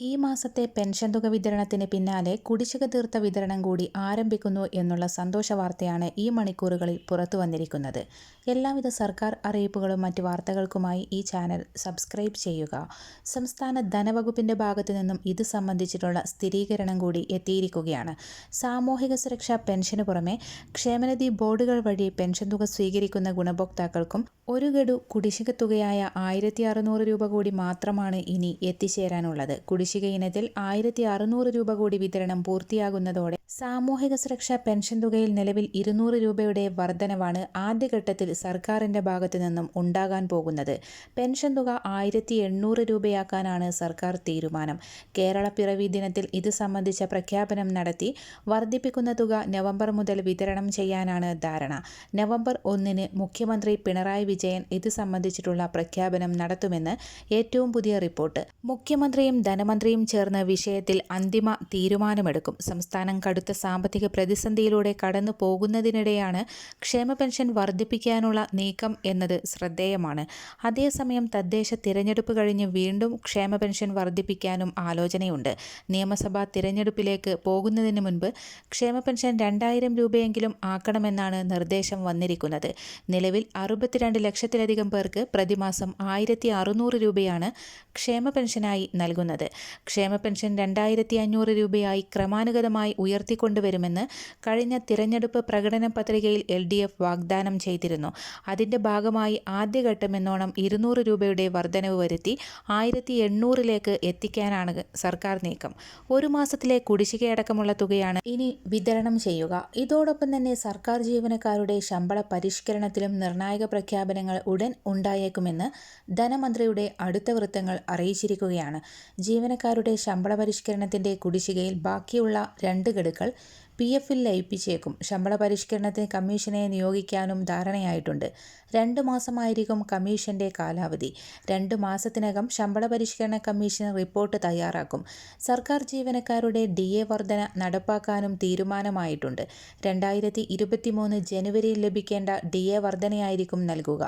ഈ മാസത്തെ പെൻഷൻ തുക വിതരണത്തിന് പിന്നാലെ കുടിശ്ശിക തീർത്ത വിതരണം കൂടി ആരംഭിക്കുന്നു എന്നുള്ള സന്തോഷ വാർത്തയാണ് ഈ മണിക്കൂറുകളിൽ പുറത്തു വന്നിരിക്കുന്നത്. എല്ലാവിധ സർക്കാർ അറിയിപ്പുകളും മറ്റ് വാർത്തകൾക്കുമായി ഈ ചാനൽ സബ്സ്ക്രൈബ് ചെയ്യുക. സംസ്ഥാന ധനവകുപ്പിന്റെ ഭാഗത്തു നിന്നും ഇത് സംബന്ധിച്ചിട്ടുള്ള സ്ഥിരീകരണം കൂടി എത്തിയിരിക്കുകയാണ്. സാമൂഹിക സുരക്ഷാ പെൻഷന് പുറമെ ക്ഷേമനിധി ബോർഡുകൾ വഴി പെൻഷൻ തുക സ്വീകരിക്കുന്ന ഗുണഭോക്താക്കൾക്കും ഒരു ഗഡു കുടിശ്ശിക തുകയായ ആയിരത്തി രൂപ കൂടി മാത്രമാണ് ഇനി എത്തിച്ചേരാനുള്ളത്. കുടിശ്ശിക ഇനത്തിൽ ആയിരത്തി അറുന്നൂറ് രൂപ കൂടി വിതരണം പൂർത്തിയാകുന്നതോടെ സാമൂഹിക സുരക്ഷാ പെൻഷൻ തുകയിൽ നിലവിൽ ഇരുന്നൂറ് രൂപയുടെ വർധനവാണ് ആദ്യഘട്ടത്തിൽ സർക്കാരിന്റെ ഭാഗത്തു നിന്നും ഉണ്ടാകാൻ പോകുന്നത്. പെൻഷൻ തുക ആയിരത്തി എണ്ണൂറ് രൂപയാക്കാനാണ് സർക്കാർ തീരുമാനം. കേരള പിറവി ദിനത്തിൽ ഇത് സംബന്ധിച്ച പ്രഖ്യാപനം നടത്തി വർദ്ധിപ്പിക്കുന്ന തുക നവംബർ മുതൽ വിതരണം ചെയ്യാനാണ് ധാരണ. നവംബർ ഒന്നിന് മുഖ്യമന്ത്രി പിണറായി വിജയൻ ഇത് സംബന്ധിച്ചിട്ടുള്ള പ്രഖ്യാപനം നടത്തുമെന്ന് ഏറ്റവും പുതിയ റിപ്പോർട്ട്. മുഖ്യമന്ത്രിയും ധനമന്ത്രിയും ചേർന്ന് വിഷയത്തിൽ അന്തിമ തീരുമാനമെടുക്കും. സംസ്ഥാനം കടുത്ത സാമ്പത്തിക പ്രതിസന്ധിയിലൂടെ കടന്നു പോകുന്നതിനിടെയാണ് ക്ഷേമ പെൻഷൻ വർദ്ധിപ്പിക്കാനുള്ള നീക്കം എന്നത് ശ്രദ്ധേയമാണ്. അതേസമയം തദ്ദേശ തിരഞ്ഞെടുപ്പ് കഴിഞ്ഞ് വീണ്ടും ക്ഷേമ പെൻഷൻ വർദ്ധിപ്പിക്കാനും ആലോചനയുണ്ട്. നിയമസഭാ തിരഞ്ഞെടുപ്പിലേക്ക് പോകുന്നതിന് മുൻപ് ക്ഷേമ പെൻഷൻ രണ്ടായിരം രൂപയെങ്കിലും ആക്കണമെന്നാണ് നിർദ്ദേശം വന്നിരിക്കുന്നത്. നിലവിൽ അറുപത്തിരണ്ട് ലക്ഷത്തിലധികം പേർക്ക് പ്രതിമാസം ആയിരത്തി അറുന്നൂറ് രൂപയാണ് ക്ഷേമ പെൻഷനായി നൽകുന്നത്. ക്ഷേമ പെൻഷൻ രണ്ടായിരത്തി അഞ്ഞൂറ് രൂപയായി ക്രമാനുഗതമായി ഉയർത്തിക്കൊണ്ടുവരുമെന്ന് കഴിഞ്ഞ തിരഞ്ഞെടുപ്പ് പ്രകടന പത്രികയിൽ എൽ ഡി എഫ് വാഗ്ദാനം ചെയ്തിരുന്നു. അതിന്റെ ഭാഗമായി ആദ്യഘട്ടമെന്നോണം ഇരുന്നൂറ് രൂപയുടെ വർധനവ് വരുത്തി ആയിരത്തി എണ്ണൂറിലേക്ക് എത്തിക്കാനാണ് സർക്കാർ നീക്കം. ഒരു മാസത്തിലെ കുടിശ്ശികയടക്കമുള്ള തുകയാണ് ഇനി വിതരണം ചെയ്യുക. ഇതോടൊപ്പം തന്നെ സർക്കാർ ജീവനക്കാരുടെ ശമ്പള പരിഷ്കരണത്തിലും നിർണായക പ്രഖ്യാപനങ്ങൾ ഉടൻ ഉണ്ടായേക്കുമെന്ന് ധനമന്ത്രിയുടെ അടുത്ത വൃത്തങ്ങൾ അറിയിച്ചിരിക്കുകയാണ്. ജീവനക്കാരുടെ ശമ്പള പരിഷ്കരണത്തിന്റെ കുടിശ്ശികയിൽ ബാക്കിയുള്ള രണ്ട് ഗഡുക്കൾ പി എഫിൽ ലയിപ്പിച്ചേക്കും. ശമ്പള പരിഷ്കരണത്തിന് കമ്മീഷനെ നിയോഗിക്കാനും ധാരണയായിട്ടുണ്ട്. രണ്ട് മാസമായിരിക്കും കമ്മീഷന്റെ കാലാവധി. രണ്ട് മാസത്തിനകം ശമ്പള പരിഷ്കരണ കമ്മീഷൻ റിപ്പോർട്ട് തയ്യാറാക്കും. സർക്കാർ ജീവനക്കാരുടെ ഡി എ വർധന നടപ്പാക്കാനും തീരുമാനമായിട്ടുണ്ട്. രണ്ടായിരത്തി ഇരുപത്തി മൂന്ന് ജനുവരിയിൽ ലഭിക്കേണ്ട ഡി എ വർധനയായിരിക്കും നൽകുക.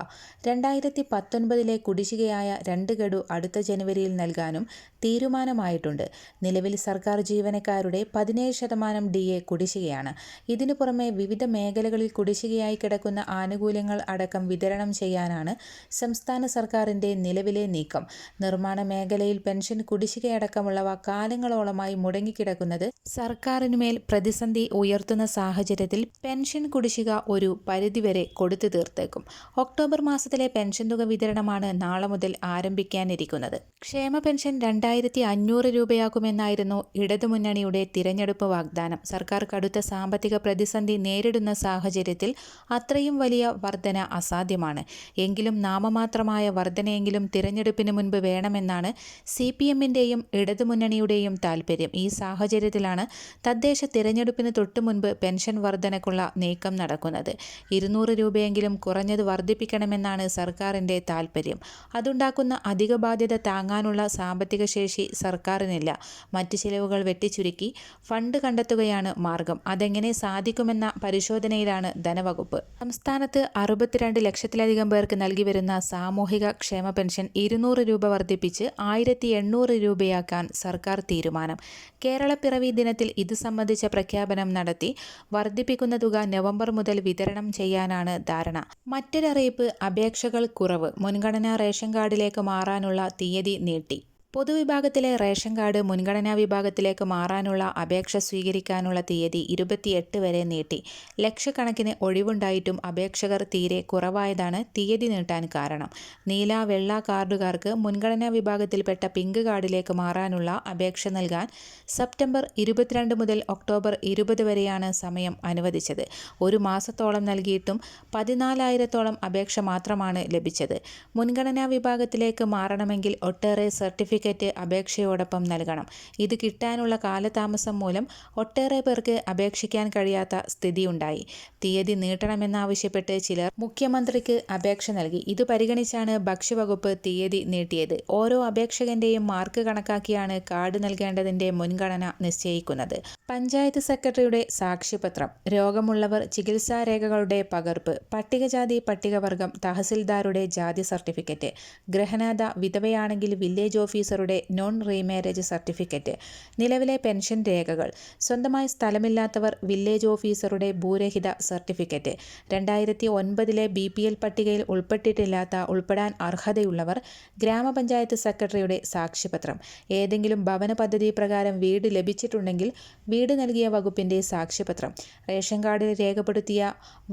രണ്ടായിരത്തി പത്തൊൻപതിലെ കുടിശ്ശികയായ രണ്ട് ഗഡു അടുത്ത ജനുവരിയിൽ നൽകാനും തീരുമാനമായിട്ടുണ്ട്. നിലവിൽ സർക്കാർ ജീവനക്കാരുടെ പതിനേഴ് ശതമാനം ഡി എ കുടിശ്ശികയാണ്. ഇതിനു പുറമെ വിവിധ മേഖലകളിൽ കുടിശ്ശികയായി കിടക്കുന്ന ആനുകൂല്യങ്ങൾ അടക്കം വിതരണം ചെയ്യാനാണ് സംസ്ഥാന സർക്കാരിന്റെ നിലവിലെ നീക്കം. നിർമ്മാണ മേഖലയിൽ പെൻഷൻ കുടിശ്ശികയടക്കമുള്ളവ കാലങ്ങളോളമായി മുടങ്ങിക്കിടക്കുന്നത് സർക്കാരിനുമേൽ പ്രതിസന്ധി ഉയർത്തുന്ന സാഹചര്യത്തിൽ പെൻഷൻ കുടിശ്ശിക ഒരു പരിധിവരെ കൊടുത്തു തീർത്തേക്കും. ഒക്ടോബർ മാസത്തിലെ പെൻഷൻ തുക വിതരണമാണ് നാളെ മുതൽ ആരംഭിക്കാനിരിക്കുന്നത്. ക്ഷേമ പെൻഷൻ രണ്ടായിരത്തി അഞ്ഞൂറ് രൂപയാക്കുമെന്നായിരുന്നു ഇടതുമുന്നണിയുടെ തിരഞ്ഞെടുപ്പ് വാഗ്ദാനം. സർക്കാർ കടുത്ത സാമ്പത്തിക പ്രതിസന്ധി നേരിടുന്ന സാഹചര്യത്തിൽ അത്രയും വലിയ വർധന അസാധ്യമാണ്. എങ്കിലും നാമമാത്രമായ വർധനയെങ്കിലും തിരഞ്ഞെടുപ്പിന് മുൻപ് വേണമെന്നാണ് സി പി എമ്മിന്റെയും ഇടതുമുന്നണിയുടെയും താൽപ്പര്യം ഈ സാഹചര്യത്തിലാണ് തദ്ദേശ തിരഞ്ഞെടുപ്പിന് തൊട്ടു മുൻപ് പെൻഷൻ വർധനക്കുള്ള നീക്കം നടക്കുന്നത്. ഇരുന്നൂറ് രൂപയെങ്കിലും കുറഞ്ഞത് വർദ്ധിപ്പിക്കണമെന്നാണ് സർക്കാരിന്റെ താൽപ്പര്യം അതുണ്ടാക്കുന്ന അധിക ബാധ്യത താങ്ങാനുള്ള സാമ്പത്തിക ശേഷി സർക്കാരിനില്ല. മറ്റ് ചിലവുകൾ വെട്ടിച്ചുരുക്കി ഫണ്ട് കണ്ടെത്തുകയാണ് മാർഗം. അതെങ്ങനെ സാധിക്കുമെന്ന പരിശോധനയിലാണ് ധനവകുപ്പ്. സംസ്ഥാനത്ത് അറുപത്തിരണ്ട് ലക്ഷത്തിലധികം പേർക്ക് നൽകി വരുന്ന സാമൂഹിക ക്ഷേമ പെൻഷൻ ഇരുന്നൂറ് രൂപ വർദ്ധിപ്പിച്ച് ആയിരത്തി എണ്ണൂറ് രൂപയാക്കാൻ സർക്കാർ തീരുമാനം. കേരള പിറവി ദിനത്തിൽ ഇത് സംബന്ധിച്ച പ്രഖ്യാപനം നടത്തി വർദ്ധിപ്പിക്കുന്ന തുക നവംബർ മുതൽ വിതരണം ചെയ്യാനാണ് ധാരണ. മറ്റൊരറിയിപ്പ് അപേക്ഷകൾ കുറവ്. മുൻഗണനാ റേഷൻ കാർഡിലേക്ക് മാറാനുള്ള തീയതി നീട്ടി. പൊതുവിഭാഗത്തിലെ റേഷൻ കാർഡ് മുൻഗണനാ വിഭാഗത്തിലേക്ക് മാറാനുള്ള അപേക്ഷ സ്വീകരിക്കാനുള്ള തീയതി ഇരുപത്തിയെട്ട് വരെ നീട്ടി. ലക്ഷക്കണക്കിന് ഒഴിവുണ്ടായിട്ടും അപേക്ഷകർ തീരെ കുറവായതാണ് തീയതി നീട്ടാൻ കാരണം. നീല വെള്ള കാർഡുകാർക്ക് മുൻഗണനാ വിഭാഗത്തിൽപ്പെട്ട പിങ്ക് കാർഡിലേക്ക് മാറാനുള്ള അപേക്ഷ നൽകാൻ സെപ്റ്റംബർ ഇരുപത്തിരണ്ട് മുതൽ ഒക്ടോബർ ഇരുപത് വരെയാണ് സമയം അനുവദിച്ചത്. ഒരു മാസത്തോളം നൽകിയിട്ടും പതിനാലായിരത്തോളം അപേക്ഷ മാത്രമാണ് ലഭിച്ചത്. മുൻഗണനാ വിഭാഗത്തിലേക്ക് മാറണമെങ്കിൽ ഒട്ടേറെ സർട്ടിഫിക്കറ്റ് സർട്ടിഫിക്കറ്റ് അപേക്ഷയോടൊപ്പം നൽകണം. ഇത് കിട്ടാനുള്ള കാലതാമസം മൂലം ഒട്ടേറെ പേർക്ക് അപേക്ഷിക്കാൻ കഴിയാത്ത സ്ഥിതിയുണ്ടായി. തീയതി നീട്ടണമെന്നാവശ്യപ്പെട്ട് ചിലർ മുഖ്യമന്ത്രിക്ക് അപേക്ഷ നൽകി. ഇത് പരിഗണിച്ചാണ് ഭക്ഷ്യവകുപ്പ് തീയതി നീട്ടിയത്. ഓരോ അപേക്ഷകന്റെയും മാർക്ക് കണക്കാക്കിയാണ് കാർഡ് നൽകേണ്ടതിന്റെ മുൻഗണന നിശ്ചയിക്കുന്നത്. പഞ്ചായത്ത് സെക്രട്ടറിയുടെ സാക്ഷ്യപത്രം. രോഗമുള്ളവർ ചികിത്സാ രേഖകളുടെ പകർപ്പ്. പട്ടികജാതി പട്ടികവർഗം തഹസിൽദാരുടെ ജാതി സർട്ടിഫിക്കറ്റ്. ഗ്രഹനാഥ വിധവയാണെങ്കിൽ വില്ലേജ് ഓഫീസർ ഓഫീസറുടെ നോൺ റീമാരേജ് സർട്ടിഫിക്കറ്റ് നിലവിലെ പെൻഷൻ രേഖകൾ സ്വന്തമായി സ്ഥലമില്ലാത്തവർ വില്ലേജ് ഓഫീസറുടെ ഭൂരഹിത സർട്ടിഫിക്കറ്റ് രണ്ടായിരത്തി ഒൻപതിലെ ബി പി എൽ പട്ടികയിൽ ഉൾപ്പെട്ടിട്ടില്ലാത്ത ഉൾപ്പെടാൻ അർഹതയുള്ളവർ ഗ്രാമപഞ്ചായത്ത് സെക്രട്ടറിയുടെ സാക്ഷ്യപത്രം. ഏതെങ്കിലും ഭവന പദ്ധതി പ്രകാരം വീട് ലഭിച്ചിട്ടുണ്ടെങ്കിൽ വീട് നൽകിയ വകുപ്പിന്റെ സാക്ഷ്യപത്രം. റേഷൻ കാർഡിൽ രേഖപ്പെടുത്തിയ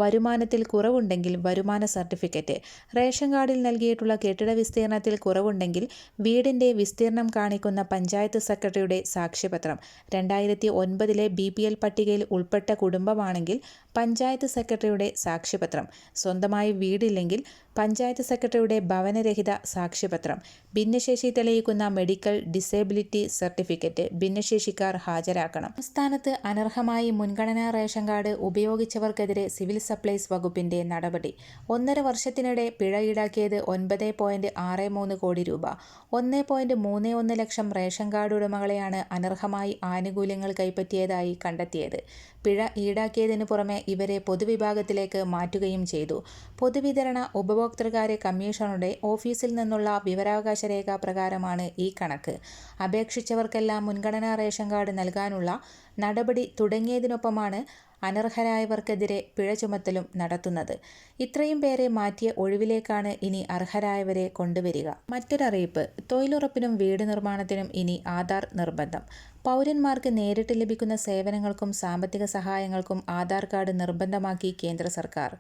വരുമാനത്തിൽ കുറവുണ്ടെങ്കിൽ വരുമാന സർട്ടിഫിക്കറ്റ്. റേഷൻ കാർഡിൽ നൽകിയിട്ടുള്ള കെട്ടിട വിസ്തീർണത്തിൽ കുറവുണ്ടെങ്കിൽ വീടിന്റെ വിസ്തീർണം കാണിക്കുന്ന പഞ്ചായത്ത് സെക്രട്ടറിയുടെ സാക്ഷ്യപത്രം. രണ്ടായിരത്തി ഒൻപതിലെ ബി പി എൽ പട്ടികയിൽ ഉൾപ്പെട്ട കുടുംബമാണെങ്കിൽ പഞ്ചായത്ത് സെക്രട്ടറിയുടെ സാക്ഷ്യപത്രം. സ്വന്തമായി വീടില്ലെങ്കിൽ പഞ്ചായത്ത് സെക്രട്ടറിയുടെ ഭവനരഹിത സാക്ഷ്യപത്രം. ഭിന്നശേഷി തെളിയിക്കുന്ന മെഡിക്കൽ ഡിസേബിലിറ്റി സർട്ടിഫിക്കറ്റ് ഭിന്നശേഷിക്കാർ ഹാജരാക്കണം. സംസ്ഥാനത്ത് അനർഹമായി മുൻഗണനാ റേഷൻ കാർഡ് ഉപയോഗിച്ചവർക്കെതിരെ സിവിൽ സപ്ലൈസ് വകുപ്പിന്റെ നടപടി. ഒന്നര വർഷത്തിനിടെ പിഴ ഈടാക്കിയത് ഒൻപത് പോയിന്റ് ആറ് മൂന്ന് കോടി രൂപ. ഒന്ന് പോയിന്റ് മൂന്ന് ഒന്ന് ലക്ഷം റേഷൻ കാർഡ് ഉടമകളെയാണ് അനർഹമായി ആനുകൂല്യങ്ങൾ കൈപ്പറ്റിയതായി കണ്ടെത്തിയത്. പിഴ ഈടാക്കിയതിനു പുറമെ ഇവരെ പൊതുവിഭാഗത്തിലേക്ക് മാറ്റുകയും ചെയ്തു. പൊതുവിതരണ ഉപഭോക്തൃകാര്യ കമ്മീഷണറുടെ ഓഫീസിൽ നിന്നുള്ള വിവരാവകാശ രേഖ പ്രകാരമാണ് ഈ കണക്ക്. അപേക്ഷിച്ചവർക്കെല്ലാം മുൻഗണനാ റേഷൻ കാർഡ് നൽകാനുള്ള നടപടി തുടങ്ങിയതിനൊപ്പമാണ് അനർഹരായവർക്കെതിരെ പിഴ ചുമത്തലും നടത്തുന്നത്. ഇത്രയും പേരെ മാറ്റിയ ഒഴിവിലേക്കാണ് ഇനി അർഹരായവരെ കൊണ്ടുവരിക. മറ്റൊരറിയിപ്പ് തൊഴിലുറപ്പിനും വീട് നിർമ്മാണത്തിനും ഇനി ആധാർ നിർബന്ധം. പൗരന്മാർക്ക് നേരിട്ട് ലഭിക്കുന്ന സേവനങ്ങൾക്കും സാമ്പത്തിക സഹായങ്ങൾക്കും ആധാർ കാർഡ് നിർബന്ധമാക്കി കേന്ദ്ര സർക്കാർ.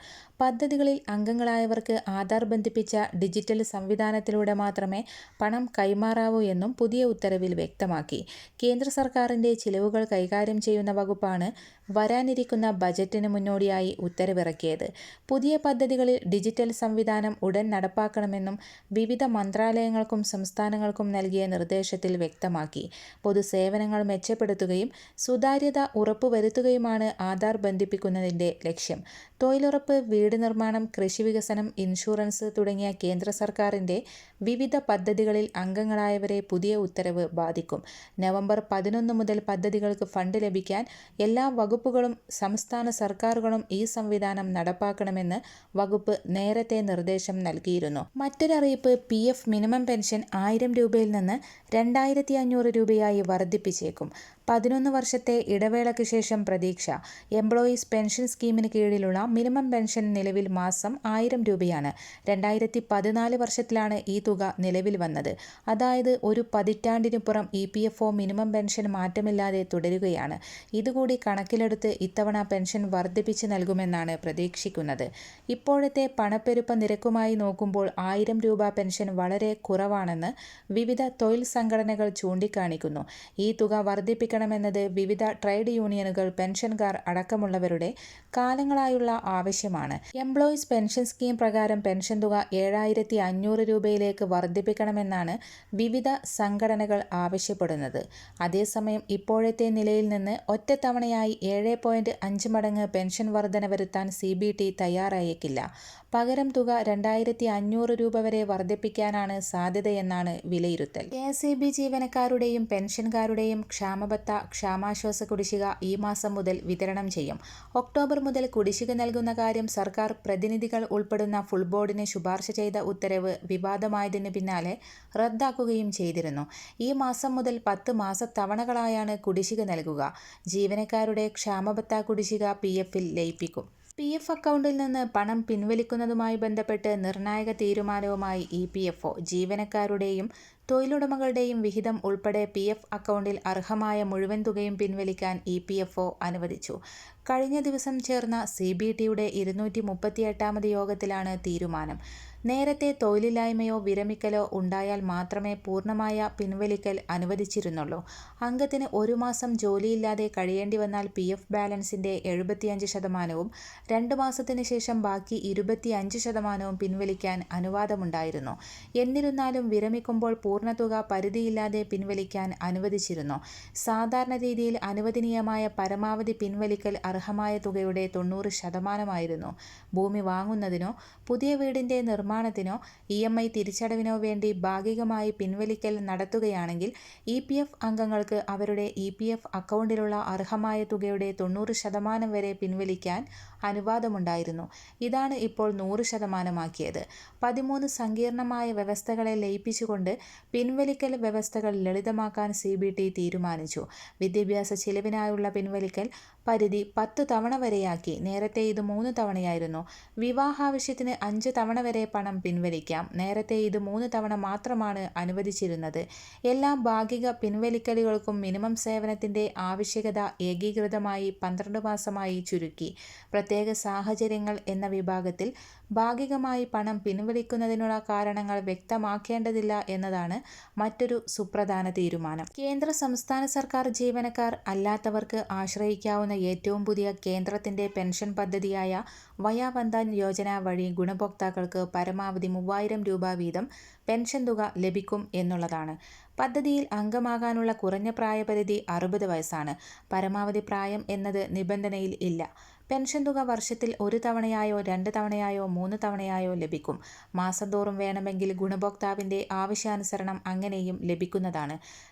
പദ്ധതികളിൽ അംഗങ്ങളായവർക്ക് ആധാർ ബന്ധിപ്പിച്ച ഡിജിറ്റൽ സംവിധാനത്തിലൂടെ മാത്രമേ പണം കൈമാറാവൂ എന്നും പുതിയ ഉത്തരവിൽ വ്യക്തമാക്കി. കേന്ദ്ര സർക്കാരിന്റെ ചിലവുകൾ കൈകാര്യം ചെയ്യുന്ന വകുപ്പാണ് വരാനിരിക്കുന്ന ബജറ്റിന് മുന്നോടിയായി ഉത്തരവിറക്കിയത്. പുതിയ പദ്ധതികളിൽ ഡിജിറ്റൽ സംവിധാനം ഉടൻ നടപ്പാക്കണമെന്നും വിവിധ മന്ത്രാലയങ്ങൾക്കും സംസ്ഥാനങ്ങൾക്കും നൽകിയ നിർദ്ദേശത്തിൽ വ്യക്തമാക്കി. പൊതുസേവനങ്ങൾ മെച്ചപ്പെടുത്തുകയും സുതാര്യത ഉറപ്പുവരുത്തുകയുമാണ് ആധാർ ബന്ധിപ്പിക്കുന്നതിന്റെ ലക്ഷ്യം. തൊഴിലുറപ്പ് വീട് നിർമ്മാണം കൃഷി വികസനം ഇൻഷുറൻസ് തുടങ്ങിയ കേന്ദ്ര സർക്കാരിന്റെ വിവിധ പദ്ധതികളിൽ അംഗങ്ങളായവരെ പുതിയ ഉത്തരവ് ബാധിക്കും. നവംബർ പതിനൊന്ന് മുതൽ പദ്ധതികൾക്ക് ഫണ്ട് ലഭിക്കാൻ എല്ലാ വകുപ്പുകളും സംസ്ഥാന സർക്കാരുകളും ഈ സംവിധാനം നടപ്പാക്കണമെന്ന് വകുപ്പ് നേരത്തെ നിർദ്ദേശം നൽകിയിരുന്നു. മറ്റൊരറിയിപ്പ് പി എഫ് മിനിമം പെൻഷൻ ആയിരം രൂപയിൽ നിന്ന് രണ്ടായിരത്തി അഞ്ഞൂറ് രൂപയായി വർദ്ധിപ്പിച്ചേക്കും പതിനൊന്ന് വർഷത്തെ ഇടവേളയ്ക്ക് ശേഷം പ്രതീക്ഷ. എംപ്ലോയീസ് പെൻഷൻ സ്കീമിന് കീഴിലുള്ള മിനിമം പെൻഷൻ നിലവിൽ മാസം ആയിരം രൂപയാണ്. രണ്ടായിരത്തി പതിനാല് വർഷത്തിലാണ് ഈ തുക നിലവിൽ വന്നത്. അതായത് ഒരു പതിറ്റാണ്ടിനുപുറം E P F O minimum pension മാറ്റമില്ലാതെ തുടരുകയാണ്. ഇതുകൂടി കണക്കിലെടുത്ത് ഇത്തവണ പെൻഷൻ വർദ്ധിപ്പിച്ച് നൽകുമെന്നാണ് പ്രതീക്ഷിക്കുന്നത്. ഇപ്പോഴത്തെ പണപ്പെരുപ്പ നിരക്കുമായി നോക്കുമ്പോൾ ആയിരം രൂപ പെൻഷൻ വളരെ കുറവാണെന്ന് വിവിധ തൊഴിൽ സംഘടനകൾ ചൂണ്ടിക്കാണിക്കുന്നു. ഈ തുക വർദ്ധിപ്പിക്കണം പരിഗണിക്കണമെന്നത് വിവിധ ട്രേഡ് യൂണിയനുകൾ പെൻഷൻകാർ അടക്കമുള്ളവരുടെ കാലങ്ങളായുള്ള ആവശ്യമാണ്. എംപ്ലോയീസ് പെൻഷൻ സ്കീം പ്രകാരം പെൻഷൻ തുക ഏഴായിരത്തി അഞ്ഞൂറ് രൂപയിലേക്ക് വർദ്ധിപ്പിക്കണമെന്നാണ് വിവിധ സംഘടനകൾ ആവശ്യപ്പെടുന്നത്. അതേസമയം ഇപ്പോഴത്തെ നിലയിൽ നിന്ന് ഒറ്റത്തവണയായി ഏഴ് പോയിന്റ് അഞ്ച് മടങ്ങ് പെൻഷൻ വർധന വരുത്താൻ സി ബി ടി തയ്യാറായേക്കില്ല. പകരം തുക രണ്ടായിരത്തി അഞ്ഞൂറ് രൂപ വരെ വർദ്ധിപ്പിക്കാനാണ് സാധ്യതയെന്നാണ് വിലയിരുത്തൽ. കെ എസ് ഇ ബി ജീവനക്കാരുടെയും പെൻഷൻകാരുടെയും ക്ഷാമബത്ത ക്ഷാമാശ്വാസ കുടിശ്ശിക ഈ മാസം മുതൽ വിതരണം ചെയ്യും. ഒക്ടോബർ മുതൽ കുടിശ്ശിക നൽകുന്ന കാര്യം സർക്കാർ പ്രതിനിധികൾ ഉൾപ്പെടുന്ന ഫുൾ ബോർഡിന് ശുപാർശ ചെയ്ത ഉത്തരവ് വിവാദമായതിന് പിന്നാലെ റദ്ദാക്കുകയും ചെയ്തിരുന്നു. ഈ മാസം മുതൽ പത്ത് മാസത്തവണകളായാണ് കുടിശ്ശിക നൽകുക. ജീവനക്കാരുടെ ക്ഷാമബത്ത കുടിശ്ശിക പി എഫിൽ ലയിപ്പിക്കും. പി എഫ് അക്കൗണ്ടിൽ നിന്ന് പണം പിൻവലിക്കുന്നതുമായി ബന്ധപ്പെട്ട് നിർണായക തീരുമാനവുമായി ഇ പി എഫ് ഒ ജീവനക്കാരുടെയും തൊഴിലുടമകളുടെയും വിഹിതം ഉൾപ്പെടെ പി എഫ് അക്കൗണ്ടിൽ അർഹമായ മുഴുവൻ തുകയും പിൻവലിക്കാൻ ഇ പി എഫ് ഒ അനുവദിച്ചു. കഴിഞ്ഞ ദിവസം ചേർന്ന സി ബി ടിയുടെ ഇരുന്നൂറ്റി മുപ്പത്തിയെട്ടാമത് യോഗത്തിലാണ് തീരുമാനം. നേരത്തെ തൊഴിലില്ലായ്മയോ വിരമിക്കലോ ഉണ്ടായാൽ മാത്രമേ പൂർണമായ പിൻവലിക്കൽ അനുവദിച്ചിരുന്നുള്ളൂ. അംഗത്തിന് ഒരു മാസം ജോലിയില്ലാതെ കഴിയേണ്ടി വന്നാൽ പി എഫ് ബാലൻസിന്റെ എഴുപത്തിയഞ്ച് ശതമാനവും രണ്ട് മാസത്തിന് ശേഷം ബാക്കി ഇരുപത്തിയഞ്ച് ശതമാനവും പിൻവലിക്കാൻ അനുവാദമുണ്ടായിരുന്നു. എന്നിരുന്നാലും വിരമിക്കുമ്പോൾ പൂർണതുക പരിധിയില്ലാതെ പിൻവലിക്കാൻ അനുവദിച്ചിരുന്നു. സാധാരണ രീതിയിൽ അനുവദനീയമായ പരമാവധി പിൻവലിക്കൽ അർഹമായ തുകയുടെ തൊണ്ണൂറ് ശതമാനമായിരുന്നു. ഭൂമി വാങ്ങുന്നതിനോ പുതിയ വീടിന്റെ നിർമ്മാണ നിർമ്മാണത്തിനോ ഇ എം ഐ തിരിച്ചടവിനോ വേണ്ടി ഭാഗികമായി പിൻവലിക്കൽ നടത്തുകയാണെങ്കിൽ ഇ പി എഫ് അംഗങ്ങൾക്ക് അവരുടെ ഇ പി എഫ് അക്കൗണ്ടിലുള്ള അർഹമായ തുകയുടെ തൊണ്ണൂറ് ശതമാനം വരെ പിൻവലിക്കാൻ അനുവാദമുണ്ടായിരുന്നു. ഇതാണ് ഇപ്പോൾ നൂറ് ശതമാനമാക്കിയത്. പതിമൂന്ന് സങ്കീർണമായ വ്യവസ്ഥകളെ ലയിപ്പിച്ചുകൊണ്ട് പിൻവലിക്കൽ വ്യവസ്ഥകൾ ലളിതമാക്കാൻ സി ബി ടി തീരുമാനിച്ചു. വിദ്യാഭ്യാസ ചിലവിനായുള്ള പിൻവലിക്കൽ പരിധി പത്ത് തവണ വരെയാക്കി. നേരത്തെ ഇത് മൂന്ന് തവണയായിരുന്നു. വിവാഹാവശ്യത്തിന് അഞ്ച് തവണ വരെ പണം പിൻവലിക്കാം. നേരത്തെ ഇത് മൂന്ന് തവണ മാത്രമാണ് അനുവദിച്ചിരുന്നത്. എല്ലാ ഭാഗിക പിൻവലിക്കലുകൾക്കും മിനിമം സേവനത്തിന്റെ ആവശ്യകത ഏകീകൃതമായി പന്ത്രണ്ട് മാസമായി ചുരുക്കി. പ്രത്യേക സാഹചര്യങ്ങൾ എന്ന വിഭാഗത്തിൽ ഭാഗികമായി പണം പിൻവലിക്കുന്നതിനുള്ള കാരണങ്ങൾ വ്യക്തമാക്കേണ്ടതില്ല എന്നതാണ് മറ്റൊരു സുപ്രധാന തീരുമാനം. കേന്ദ്ര സംസ്ഥാന സർക്കാർ ജീവനക്കാർ അല്ലാത്തവർക്ക് ആശ്രയിക്കാവുന്ന ഏറ്റവും പുതിയ കേന്ദ്രത്തിന്റെ പെൻഷൻ പദ്ധതിയായ വയാവന്ദൻ യോജന വഴി ഗുണഭോക്താക്കൾക്ക് പരമാവധി മൂവായിരം രൂപ വീതം പെൻഷൻ തുക ലഭിക്കും എന്നുള്ളതാണ്. പദ്ധതിയിൽ അംഗമാകാനുള്ള കുറഞ്ഞ പ്രായപരിധി അറുപത് വയസ്സാണ്. പരമാവധി പ്രായം എന്നത് നിബന്ധനയിൽ ഇല്ല. പെൻഷൻ തുക വർഷത്തിൽ ഒരു തവണയായോ രണ്ട് തവണയായോ മൂന്ന് തവണയായോ ലഭിക്കും. മാസംതോറും വേണമെങ്കിൽ ഗുണഭോക്താവിന്റെ ആവശ്യാനുസരണം അങ്ങനെയും ലഭിക്കുന്നതാണ്.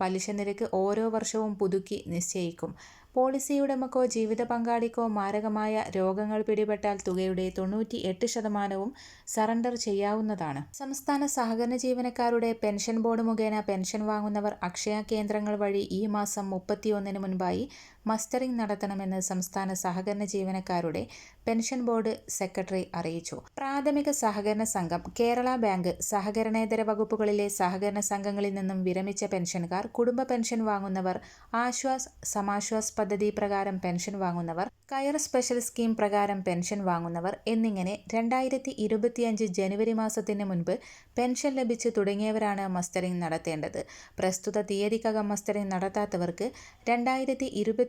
പലിശ നിരക്ക് ഓരോ വർഷവും പുതുക്കി നിശ്ചയിക്കും. പോളിസി ഉടമക്കോ ജീവിത പങ്കാളിക്കോ മാരകമായ രോഗങ്ങൾ പിടിപെട്ടാൽ തുകയുടെ തൊണ്ണൂറ്റി എട്ട് ശതമാനവും സറണ്ടർ ചെയ്യാവുന്നതാണ്. സംസ്ഥാന സഹകരണ ജീവനക്കാരുടെ പെൻഷൻ ബോർഡ് മുഖേന പെൻഷൻ വാങ്ങുന്നവർ അക്ഷയ കേന്ദ്രങ്ങൾ വഴി ഈ മാസം മുപ്പത്തിയൊന്നിന് മുൻപായി മസ്റ്ററിംഗ് നടത്തണമെന്ന് സംസ്ഥാന സഹകരണ ജീവനക്കാരുടെ പെൻഷൻ ബോർഡ് സെക്രട്ടറി അറിയിച്ചു. പ്രാഥമിക സഹകരണ സംഘം കേരള ബാങ്ക് സഹകരണേതര വകുപ്പുകളിലെ സഹകരണ സംഘങ്ങളിൽ നിന്നും വിരമിച്ച പെൻഷൻകാർ കുടുംബ പെൻഷൻ വാങ്ങുന്നവർ ആശ്വാസ് സമാശ്വാസ് പദ്ധതി പ്രകാരം പെൻഷൻ വാങ്ങുന്നവർ കയർ സ്പെഷ്യൽ സ്കീം പ്രകാരം പെൻഷൻ വാങ്ങുന്നവർ എന്നിങ്ങനെ രണ്ടായിരത്തി ഇരുപത്തിയഞ്ച് ജനുവരി മാസത്തിന് മുൻപ് പെൻഷൻ ലഭിച്ച് തുടങ്ങിയവരാണ് മസ്റ്ററിംഗ് നടത്തേണ്ടത്. പ്രസ്തുത തീയതിക്കകം മസ്റ്ററിംഗ് നടത്താത്തവർക്ക് രണ്ടായിരത്തി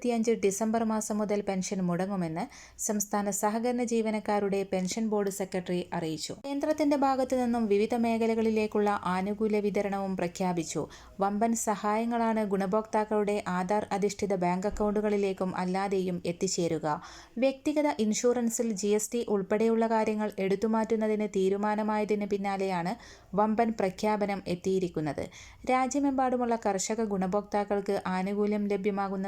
ഇരുപത്തിയഞ്ച് ഡിസംബർ മാസം മുതൽ പെൻഷൻ മുടങ്ങുമെന്ന് സംസ്ഥാന സഹകരണ ജീവനക്കാരുടെ പെൻഷൻ ബോർഡ് സെക്രട്ടറി അറിയിച്ചു. കേന്ദ്രത്തിന്റെ ഭാഗത്തു നിന്നും വിവിധ മേഖലകളിലേക്കുള്ള ആനുകൂല്യ വിതരണവും പ്രഖ്യാപിച്ചു. വമ്പൻ സഹായങ്ങളാണ് ഗുണഭോക്താക്കളുടെ ആധാർ അധിഷ്ഠിത ബാങ്ക് അക്കൗണ്ടുകളിലേക്കും അല്ലാതെയും എത്തിച്ചേരുക. വ്യക്തിഗത ഇൻഷുറൻസിൽ ജി എസ് ടി ഉൾപ്പെടെയുള്ള കാര്യങ്ങൾ എടുത്തുമാറ്റുന്നതിന് തീരുമാനമായതിന് പിന്നാലെയാണ് വമ്പൻ പ്രഖ്യാപനം എത്തിയിരിക്കുന്നത്. രാജ്യമെമ്പാടുമുള്ള കർഷക ഗുണഭോക്താക്കൾക്ക് ആനുകൂല്യം ലഭ്യമാകുന്ന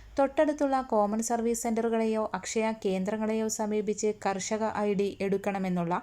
തൊട്ടടുത്തുള്ള കോമൺ സർവീസ് സെന്ററുകളെയോ അക്ഷയ കേന്ദ്രങ്ങളെയോ സമീപിച്ച് കർഷക ഐ ഡി എടുക്കണമെന്നുള്ള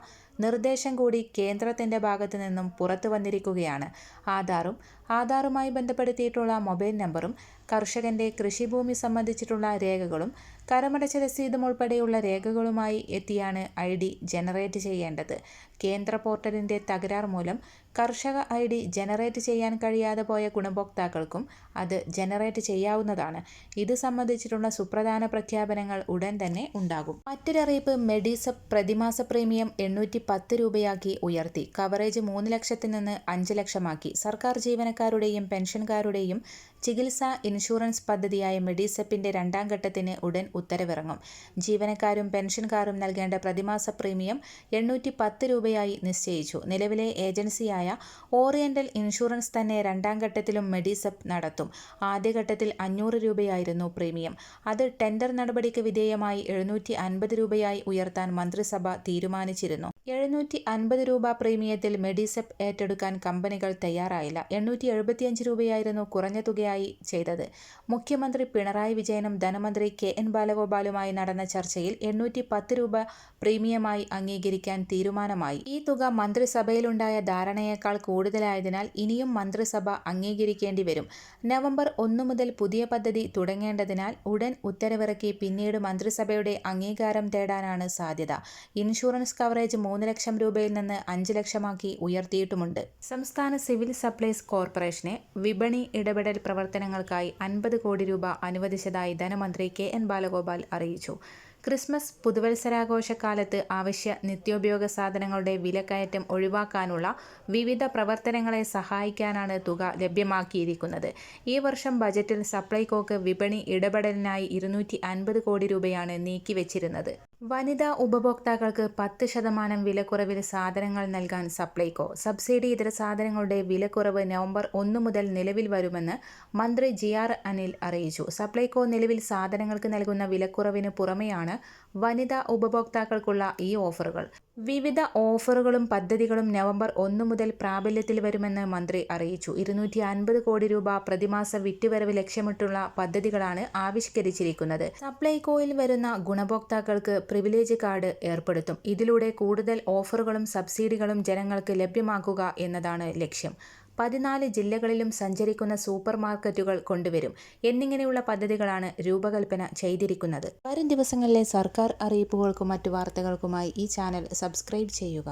നിർദ്ദേശം കൂടി കേന്ദ്രത്തിന്റെ ഭാഗത്തു നിന്നും പുറത്തു വന്നിരിക്കുകയാണ്. ആധാറും ആധാറുമായി ബന്ധപ്പെടുത്തിയിട്ടുള്ള മൊബൈൽ നമ്പറും കർഷകന്റെ കൃഷിഭൂമി സംബന്ധിച്ചിട്ടുള്ള രേഖകളും കരമടച്ച രസീതും ഉൾപ്പെടെയുള്ള രേഖകളുമായി എത്തിയാണ് ഐ ഡി ജനറേറ്റ് ചെയ്യേണ്ടത്. കേന്ദ്ര പോർട്ടലിന്റെ തകരാർ മൂലം കർഷക ഐ ഡി ജനറേറ്റ് ചെയ്യാൻ കഴിയാതെ പോയ ഗുണഭോക്താക്കൾക്കും അത് ജനറേറ്റ് ചെയ്യാവുന്നതാണ്. ഇത് സംബന്ധിച്ചിട്ടുള്ള സുപ്രധാന പ്രഖ്യാപനങ്ങൾ ഉടൻ തന്നെ ഉണ്ടാകും. മറ്റൊരറിയിപ്പ് മെഡിസപ്പ് പ്രതിമാസ പ്രീമിയം എണ്ണൂറ്റി പത്ത് രൂപയാക്കി ഉയർത്തി. കവറേജ് മൂന്ന് ലക്ഷത്തിൽ നിന്ന് അഞ്ച് ലക്ഷമാക്കി. സർക്കാർ ജീവനക്കാരുടെയും പെൻഷൻകാരുടെയും ചികിത്സാ ഇൻഷുറൻസ് പദ്ധതിയായ മെഡിസെപ്പിന്റെ രണ്ടാം ഘട്ടത്തിന് ഉടൻ ഉത്തരവിറങ്ങും. ജീവനക്കാരും പെൻഷൻകാരും നൽകേണ്ട പ്രതിമാസ പ്രീമിയം എണ്ണൂറ്റി പത്ത് രൂപയായി നിശ്ചയിച്ചു. നിലവിലെ ഏജൻസിയായ ഓറിയന്റൽ ഇൻഷുറൻസ് തന്നെ രണ്ടാം ഘട്ടത്തിലും മെഡിസെപ്പ് നടത്തും. ആദ്യഘട്ടത്തിൽ അഞ്ഞൂറ് രൂപയായിരുന്നു പ്രീമിയം. അത് ടെൻഡർ നടപടിക്ക് വിധേയമായി എഴുന്നൂറ്റി അൻപത് രൂപയായി ഉയർത്താൻ മന്ത്രിസഭ തീരുമാനിച്ചിരുന്നു. എഴുന്നൂറ്റി അൻപത് രൂപ പ്രീമിയത്തിൽ മെഡിസെപ്പ് ഏറ്റെടുക്കാൻ കമ്പനികൾ തയ്യാറായില്ല. എണ്ണൂറ്റി എഴുപത്തിയഞ്ച് രൂപയായിരുന്നു കുറഞ്ഞ തുകയായി ചെയ്തത്. മുഖ്യമന്ത്രി പിണറായി വിജയനും ധനമന്ത്രി കെ എൻ ബാലഗോപാലുമായി നടന്ന ചർച്ചയിൽ എണ്ണൂറ്റി പത്ത് രൂപ പ്രീമിയമായി അംഗീകരിക്കാൻ തീരുമാനമായി. ഈ തുക മന്ത്രിസഭയിലുണ്ടായ ധാരണയേക്കാൾ കൂടുതലായതിനാൽ ഇനിയും മന്ത്രിസഭ അംഗീകരിക്കേണ്ടി വരും. നവംബർ ഒന്നു മുതൽ പുതിയ പദ്ധതി തുടങ്ങേണ്ടതിനാൽ ഉടൻ ഉത്തരവിറക്കി പിന്നീട് മന്ത്രിസഭയുടെ അംഗീകാരം തേടാനാണ് സാധ്യത. ഇൻഷുറൻസ് കവറേജ് മൂന്ന് ലക്ഷം രൂപയിൽ നിന്ന് അഞ്ച് ലക്ഷമാക്കി ഉയർത്തിയിട്ടുമുണ്ട്. സംസ്ഥാന സിവിൽ സപ്ലൈസ് കോർപ്പറേഷനെ വിപണി ഇടപെടൽ പ്രവർത്തനങ്ങൾക്കായി അൻപത് കോടി രൂപ അനുവദിച്ചതായി ധനമന്ത്രി കെ എൻ ബാലഗോപാൽ അറിയിച്ചു. ക്രിസ്മസ് പുതുവത്സരാഘോഷക്കാലത്ത് ആവശ്യ നിത്യോപയോഗ സാധനങ്ങളുടെ വിലക്കയറ്റം ഒഴിവാക്കാനുള്ള വിവിധ പ്രവർത്തനങ്ങളെ സഹായിക്കാനാണ് തുക ലഭ്യമാക്കിയിരിക്കുന്നത്. ഈ വർഷം ബജറ്റിൽ സപ്ലൈകോക്ക് വിപണി ഇടപെടലിനായി ഇരുന്നൂറ്റി കോടി രൂപയാണ് നീക്കിവച്ചിരുന്നത്. വനിതാ ഉപഭോക്താക്കൾക്ക് പത്ത് ശതമാനം വിലക്കുറവിൽ സാധനങ്ങൾ നൽകാൻ സപ്ലൈകോ. സബ്സിഡി ഇതര സാധനങ്ങളുടെ വിലക്കുറവ് നവംബർ ഒന്ന് മുതൽ നിലവിൽ വരുമെന്ന് മന്ത്രി ജി ആർ അനിൽ അറിയിച്ചു. സപ്ലൈകോ നിലവിൽ സാധനങ്ങൾക്ക് നൽകുന്ന വിലക്കുറവിന് പുറമെയാണ് വനിതാ ഉപഭോക്താക്കൾക്കുള്ള ഈ ഓഫറുകൾ. വിവിധ ഓഫറുകളും പദ്ധതികളും നവംബർ ഒന്ന് മുതൽ പ്രാബല്യത്തിൽ വരുമെന്ന് മന്ത്രി അറിയിച്ചു. ഇരുന്നൂറ്റി അൻപത് കോടി രൂപ പ്രതിമാസ വിറ്റുവരവ് ലക്ഷ്യമിട്ടുള്ള പദ്ധതികളാണ് ആവിഷ്കരിച്ചിരിക്കുന്നത്. സപ്ലൈകോയിൽ വരുന്ന ഗുണഭോക്താക്കൾക്ക് പ്രിവിലേജ് കാർഡ് ഏർപ്പെടുത്തും. ഇതിലൂടെ കൂടുതൽ ഓഫറുകളും സബ്സിഡികളും ജനങ്ങൾക്ക് ലഭ്യമാക്കുക എന്നതാണ് ലക്ഷ്യം. പതിനാല് ജില്ലകളിലും സഞ്ചരിക്കുന്ന സൂപ്പർ മാർക്കറ്റുകൾ കൊണ്ടുവരും എന്നിങ്ങനെയുള്ള പദ്ധതികളാണ് രൂപകൽപ്പന ചെയ്തിരിക്കുന്നത്. വരും ദിവസങ്ങളിലെ സർക്കാർ അറിയിപ്പുകൾക്കും മറ്റു വാർത്തകൾക്കുമായി ഈ ചാനൽ സബ്സ്ക്രൈബ് ചെയ്യുക.